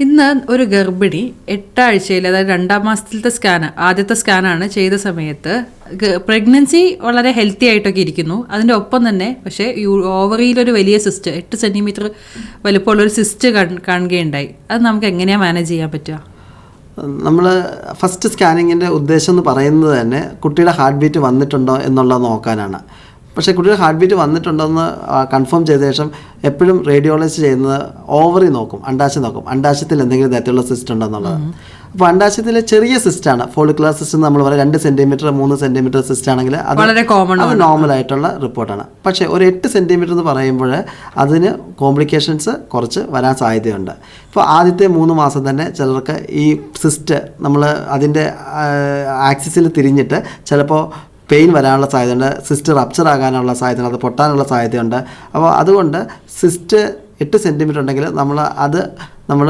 ഇന്ന് ഒരു ഗർഭിണി എട്ടാഴ്ചയിൽ അതായത് രണ്ടാം മാസത്തിലത്തെ സ്കാൻ ആദ്യത്തെ സ്കാനാണ് ചെയ്ത സമയത്ത്. പ്രഗ്നൻസി വളരെ ഹെൽത്തി ആയിട്ടൊക്കെ ഇരിക്കുന്നു. അതിന്റെ ഒപ്പം തന്നെ പക്ഷേ ഓവറിയിലൊരു വലിയ സിസ്റ്റ് എട്ട് സെന്റിമീറ്റർ വലുപ്പമുള്ള ഒരു സിസ്റ്റ് കാണുകയുണ്ടായി. അത് നമുക്ക് എങ്ങനെയാണ് മാനേജ് ചെയ്യാൻ പറ്റുക? നമ്മൾ ഫസ്റ്റ് സ്കാനിങ്ങിന്റെ ഉദ്ദേശം എന്ന് പറയുന്നത് തന്നെ കുട്ടിയുടെ ഹാർട്ട് ബീറ്റ് വന്നിട്ടുണ്ടോ എന്നുള്ളത് നോക്കാനാണ്. പക്ഷേ കുട്ടിയുടെ ഹാർട്ട് ബീറ്റ് വന്നിട്ടുണ്ടോ എന്ന് കൺഫേം ചെയ്ത ശേഷം എപ്പോഴും റേഡിയോളജി ചെയ്യുന്നത് ഓവറി നോക്കും അണ്ടാശം നോക്കും. അണ്ടാശത്തിൽ എന്തെങ്കിലും തരത്തിലുള്ള സിസ്റ്റ് ഉണ്ടോ എന്നുള്ളത് അപ്പോൾ അണ്ടാശത്തിലെ ചെറിയ സിസ്റ്റാണ് ഫോളിക്കുലർ സിസ്റ്റം നമ്മൾ പറയാം. രണ്ട് സെന്റിമീറ്റർ മൂന്ന് സെന്റിമീറ്റർ സിസ്റ്റ് ആണെങ്കിൽ അത് വളരെ കോമൺ അത് നോർമൽ ആയിട്ടുള്ള റിപ്പോർട്ടാണ് പക്ഷേ ഒരു എട്ട് സെന്റിമീറ്റർ എന്ന് പറയുമ്പോൾ അതിന് കോംപ്ലിക്കേഷൻസ് കുറച്ച് വരാൻ സാധ്യതയുണ്ട്. ഇപ്പോൾ ആദ്യത്തെ മൂന്ന് മാസം തന്നെ ചിലർക്ക് ഈ സിസ്റ്റ് നമ്മൾ അതിന്റെ ആക്സിസിൽ തിരിഞ്ഞിട്ട് ചിലപ്പോൾ പെയിൻ വരാനുള്ള സാധ്യതയുണ്ട് സിസ്റ്റ് റപ്ചർ ആകാനുള്ള സാധ്യതയുണ്ട് അത് പൊട്ടാനുള്ള സാധ്യതയുണ്ട്. അപ്പോൾ അതുകൊണ്ട് സിസ്റ്റ് എട്ട് സെന്റിമീറ്റർ ഉണ്ടെങ്കിൽ നമ്മൾ അത് നമ്മൾ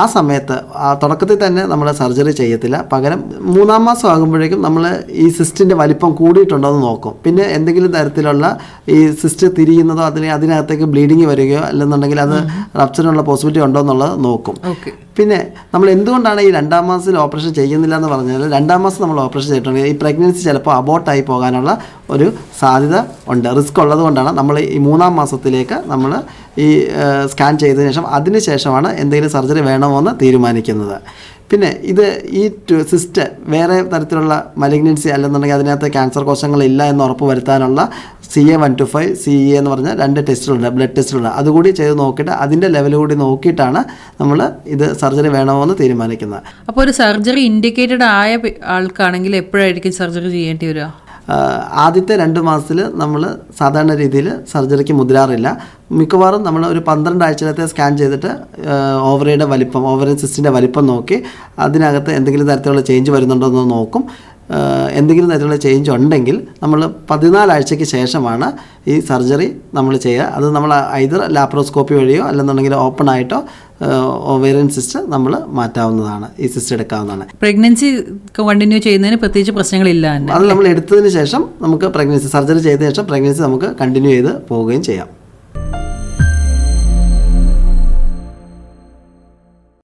ആ സമയത്ത് ആ തുടക്കത്തിൽ തന്നെ നമ്മൾ സർജറി ചെയ്യത്തില്ല. പകരം മൂന്നാം മാസം ആകുമ്പോഴേക്കും നമ്മൾ ഈ സിസ്റ്റിന്റെ വലിപ്പം കൂടിയിട്ടുണ്ടോ എന്ന് നോക്കും. പിന്നെ എന്തെങ്കിലും തരത്തിലുള്ള ഈ സിസ്റ്റ് തിരിയുന്നതോ അതിന് അതിനകത്തേക്ക് ബ്ലീഡിങ് വരികയോ അല്ലെന്നുണ്ടെങ്കിൽ അത് റപ്ചറിനുള്ള പോസിബിലിറ്റി ഉണ്ടോ എന്നുള്ളത് നോക്കും. പിന്നെ നമ്മൾ എന്തുകൊണ്ടാണ് ഈ രണ്ടാം മാസത്തിൽ ഓപ്പറേഷൻ ചെയ്യുന്നില്ല എന്ന് പറഞ്ഞാൽ രണ്ടാം മാസം നമ്മൾ ഓപ്പറേഷൻ ചെയ്തിട്ടുണ്ടെങ്കിൽ ഈ പ്രഗ്നൻസി ചിലപ്പോൾ അബോട്ടായി പോകാനുള്ള ഒരു സാധ്യത ഉണ്ട്. റിസ്ക് ഉള്ളത് കൊണ്ടാണ് നമ്മൾ ഈ മൂന്നാം മാസത്തിലേക്ക് നമ്മൾ ഈ സ്കാൻ ചെയ്തതിന് ശേഷം അതിന് ശേഷമാണ് എന്തെങ്കിലും സർജറി വേണമോ എന്ന് തീരുമാനിക്കുന്നത്. പിന്നെ ഇത് ഈ സിസ്റ്റ് വേറെ തരത്തിലുള്ള മലിഗ്നൻസി അല്ലെന്നുണ്ടെങ്കിൽ അതിനകത്ത് ക്യാൻസർ കോശങ്ങളില്ല എന്ന് ഉറപ്പ് വരുത്താനുള്ള C A one two five C A എന്ന് പറഞ്ഞ രണ്ട് ടെസ്റ്റുകളുണ്ട് ബ്ലഡ് ടെസ്റ്റുകളുണ്ട്. അതുകൂടി ചെയ്ത് നോക്കിയിട്ട് അതിന്റെ ലെവൽ കൂടി നോക്കിയിട്ടാണ് നമ്മൾ ഇത് സർജറി വേണമോ എന്ന് തീരുമാനിക്കുന്നത്. അപ്പോൾ ഒരു സർജറി ഇൻഡിക്കേറ്റഡ് ആയ ആൾക്കാണെങ്കിൽ എപ്പോഴായിരിക്കും സർജറി ചെയ്യേണ്ടി വരിക? ആദ്യത്തെ രണ്ട് മാസത്തിൽ നമ്മൾ സാധാരണ രീതിയിൽ സർജറിക്ക് മുതിരാറില്ല. മിക്കവാറും നമ്മൾ ഒരു പന്ത്രണ്ട് ആഴ്ചയിലത്തെ സ്കാൻ ചെയ്തിട്ട് ഓവറിയുടെ വലിപ്പം ഓവറിൻ സിസ്റ്റിന്റെ വലിപ്പം നോക്കി അതിനകത്ത് എന്തെങ്കിലും തരത്തിലുള്ള ചേഞ്ച് വരുന്നുണ്ടോ എന്ന് നോക്കും. എന്തെങ്കിലും തരത്തിലുള്ള ചേഞ്ച് ഉണ്ടെങ്കിൽ നമ്മൾ പതിനാലാഴ്ചയ്ക്ക് ശേഷമാണ് ഈ സർജറി നമ്മൾ ചെയ്യുക. അത് നമ്മൾ ഐതർ ലാപ്രോസ്കോപ്പി വഴിയോ അല്ലെന്നുണ്ടെങ്കിൽ ഓപ്പൺ ആയിട്ടോ ഓവേറിയൻ സിസ്റ്റ് നമ്മൾ മാറ്റാവുന്നതാണ് ഈ സിസ്റ്റ് എടുക്കാവുന്നതാണ്. പ്രഗ്നൻസി കണ്ടിന്യൂ ചെയ്യുന്നതിന് പ്രത്യേകിച്ച് പ്രശ്നങ്ങളില്ല അത് നമ്മൾ എടുത്തതിന് ശേഷം നമുക്ക് പ്രഗ്നൻസി സർജറി ചെയ്ത ശേഷം പ്രഗ്നൻസി നമുക്ക് കണ്ടിന്യൂ ചെയ്ത് പോവുകയും ചെയ്യാം.